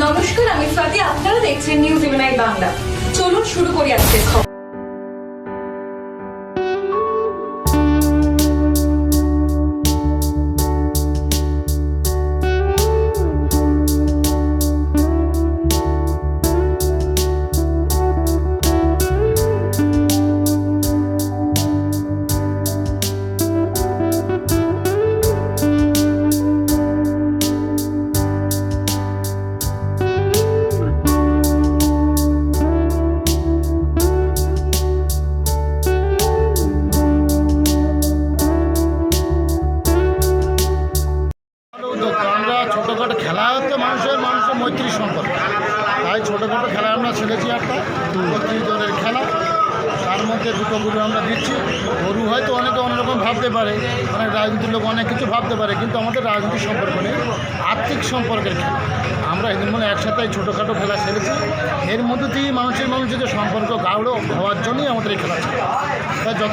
নমস্কার আমি স্বাতি আপনারা দেখছেন নিউজ ইভেনাই বাংলা। চলুন শুরু করি আজকের খবর। ছোটোখাটো খেলা হচ্ছে মানুষের মানুষের মৈত্রী সম্পর্ক তাই ছোটোখাটো খেলা আমরা ছেড়েছি একটা পঁয়ত্রিশ জনের খেলা। তার মধ্যে দুটো গরু আমরা দিচ্ছি। গরু হয়তো অনেকে অন্যরকম ভাবতে পারে, অনেক রাজনীতির লোক অনেক কিছু ভাবতে পারে, কিন্তু আমাদের রাজনীতি সম্পর্ক নেই, আর্থিক সম্পর্কের খেলা। আমরা এদিন মনে একসাথে ছোটোখাটো খেলা ছেড়েছি। এর মধ্যে দিয়েই মানুষের মানুষের যে সম্পর্ক, গাঢ় হওয়ার জন্যই আমাদের এই খেলা ছিল। তাই যত